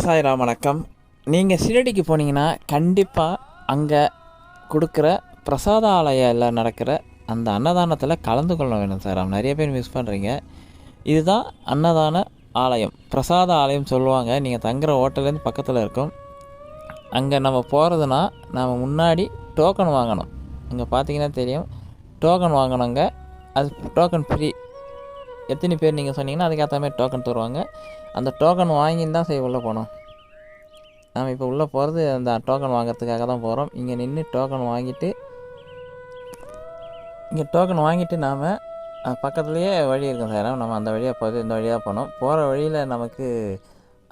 சாய்ராம் வணக்கம். நீங்கள் ஷிரடிக்கு போனீங்கன்னா கண்டிப்பாக அங்கே கொடுக்குற பிரசாத ஆலயில் நடக்கிற அந்த அன்னதானத்தில் கலந்து கொள்ள வேணும் சாய்ராம் நிறைய பேர் மிஸ் பண்ணுறீங்க இதுதான் அன்னதான ஆலயம். பிரசாத ஆலயம் சொல்லுவாங்க. நீங்கள் தங்குற ஹோட்டல்லேருந்து பக்கத்தில் இருக்கும். அங்கே நம்ம போகிறதுனா நம்ம முன்னாடி டோக்கன் வாங்கணும். அங்கே பார்த்தீங்கன்னா தெரியும். டோக்கன் வாங்கணுங்க. அது டோக்கன் ஃப்ரீ எத்தனை பேர் நீங்கள் சொன்னீங்கன்னா அதுக்கேற்ற மாதிரி டோக்கன் தருவாங்க. அந்த டோக்கன் வாங்கின்னு தான் சரி உள்ளே போனோம் நாம் இப்போ உள்ளே போகிறது அந்த டோக்கன் வாங்குறதுக்காக தான் போகிறோம் இங்கே நின்று டோக்கன் வாங்கிட்டு இங்கே டோக்கன் வாங்கிட்டு நாம் பக்கத்துலேயே வழி இருக்கும் சார். நம்ம அந்த வழியாக போகிறது இந்த வழியாக போனோம் போகிற வழியில் நமக்கு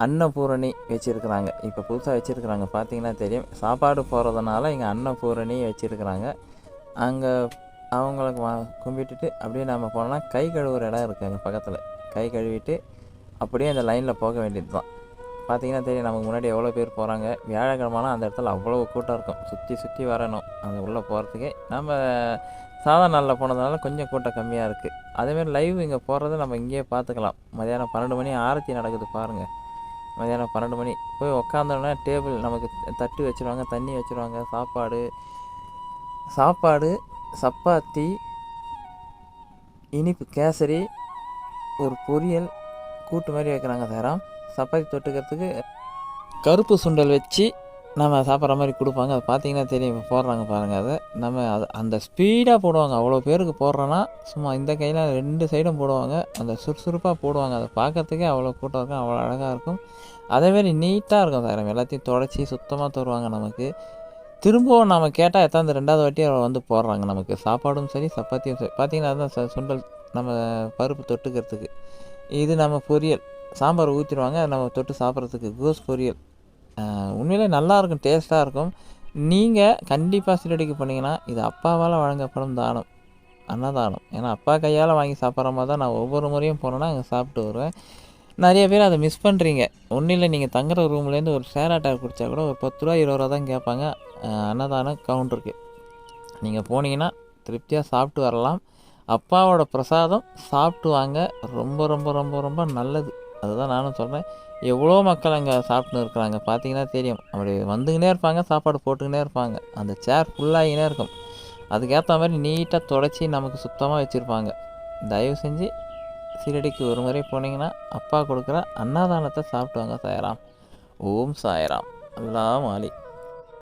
அன்னபூரணி வச்சுருக்குறாங்க. இப்போ புதுசாக வச்சுருக்குறாங்க. பார்த்தீங்கன்னா தெரியும். சாப்பாடு போகிறதுனால இங்கே அன்னபூரணி வச்சுருக்குறாங்க. அங்கே அவங்களுக்கு வா கும்பிட்டுட்டு அப்படியே நம்ம போனோம்னா கை கழுவுற இடம் இருக்குது அங்கே பக்கத்தில். கை கழுவிட்டு அப்படியே அந்த லைனில் போக வேண்டியது தான் பார்த்தீங்கன்னா தெரியும் நமக்கு முன்னாடி எவ்வளோ பேர் போகிறாங்க வியாழக்கிழமைனா அந்த இடத்துல அவ்வளோ கூட்டம் இருக்கும். சுற்றி சுற்றி வரணும். அந்த உள்ளே போகிறதுக்கே நம்ம சாதா நாளில் போனதுனால கொஞ்சம் கூட்டம் கம்மியாக இருக்குது அதேமாதிரி லைவ் இங்கே போகிறத நம்ம இங்கேயே பார்த்துக்கலாம் மதியானம் பன்னெண்டு மணி ஆரத்தி நடக்குது பாருங்கள் மதியானம் பன்னெண்டு மணி. போய் உக்காந்தோன்னா டேபிள் நமக்கு தட்டு வச்சுருவாங்க தண்ணி வச்சுருவாங்க சாப்பாடு. சாப்பாடு சப்பாத்தி இனிப்பு கேசரி ஒரு பொரியல் கூட்டு மாதிரி வைக்கிறாங்க சாரம். சப்பாத்தி தொட்டுக்கிறதுக்கு கருப்பு சுண்டல் வச்சு நம்ம சாப்பிட்ற மாதிரி கொடுப்பாங்க. அது பார்த்தீங்கன்னா தெரியும் இப்போ போடுறாங்க பாருங்கள் அதை. நம்ம அது அந்த ஸ்பீடாக போடுவாங்க. அவ்வளோ பேருக்கு போடுறோன்னா சும்மா இந்த கையில் ரெண்டு சைடும் போடுவாங்க. அந்த சுறுசுறுப்பாக போடுவாங்க. அதை பார்க்கறதுக்கே அவ்வளோ கூட்டம் இருக்கும் அவ்வளோ அழகாக இருக்கும். அதேமாரி நீட்டாக இருக்கும் சார் எல்லாத்தையும் தொடச்சி சுத்தமாக தருவாங்க நமக்கு. திரும்பவும் நம்ம கேட்டால் எத்தாந்து ரெண்டாவது வாட்டி அவ வந்து போடுறாங்க. நமக்கு சாப்பாடும் சரி சப்பாத்தியும் சரி. பார்த்தீங்கன்னா அதுதான் சுண்டல் நம்ம பருப்பு தொட்டுக்கிறதுக்கு. இது நம்ம பொரியல். சாம்பார் ஊற்றிடுவாங்க அது நம்ம தொட்டு சாப்பிட்றதுக்கு கோஸ் பொரியல். உண்மையிலே நல்லாயிருக்கும் டேஸ்ட்டாக இருக்கும். நீங்கள் கண்டிப்பாக சீரடிக்கு போனீங்கன்னா இது அப்பாவால் வழங்கப்படும் தானம். அன்னதானம். ஏன்னா அப்பா கையால் வாங்கி சாப்பிட்ற மாதிரி தான் நான் ஒவ்வொரு முறையும் போனேன்னா அங்கே சாப்பிட்டு வருவேன். நிறைய பேர் அதை மிஸ் பண்ணுறீங்க ஒன்றும் இல்லை நீங்கள் தங்குற ரூம்லேருந்து ஒரு ஷேர் ஆட்டோ குடித்தா கூட ஒரு பத்து ரூபா இருபது ரூபா தான் கேட்பாங்க. அன்னதானம் அன்னதான கவுண்டருக்கு நீங்கள் போனீங்கன்னா திருப்தியாக சாப்பிட்டு வரலாம். அப்பாவோட பிரசாதம் சாப்பிட்டு வாங்க. ரொம்ப ரொம்ப ரொம்ப ரொம்ப நல்லது. அதுதான் நானும் சொல்கிறேன் எவ்வளோ மக்கள் அங்கே சாப்பிட்டுன்னு இருக்கிறாங்க பார்த்தீங்கன்னா தெரியும். அப்படி வந்துக்கினே இருப்பாங்க சாப்பாடு போட்டுக்கினே இருப்பாங்க. அந்த சேர் ஃபுல்லாகினே இருக்கும். அதுக்கேற்ற மாதிரி நீட்டாக தொடச்சி நமக்கு சுத்தமாக வச்சுருப்பாங்க. தயவு செஞ்சு சீரடிக்கு ஒரு முறை போனீங்கன்னா அப்பா கொடுக்குற அன்னதானத்தை சாப்பிட்டு வாங்க சாயராம். ஓம் சாயராம். அல்லா மாலி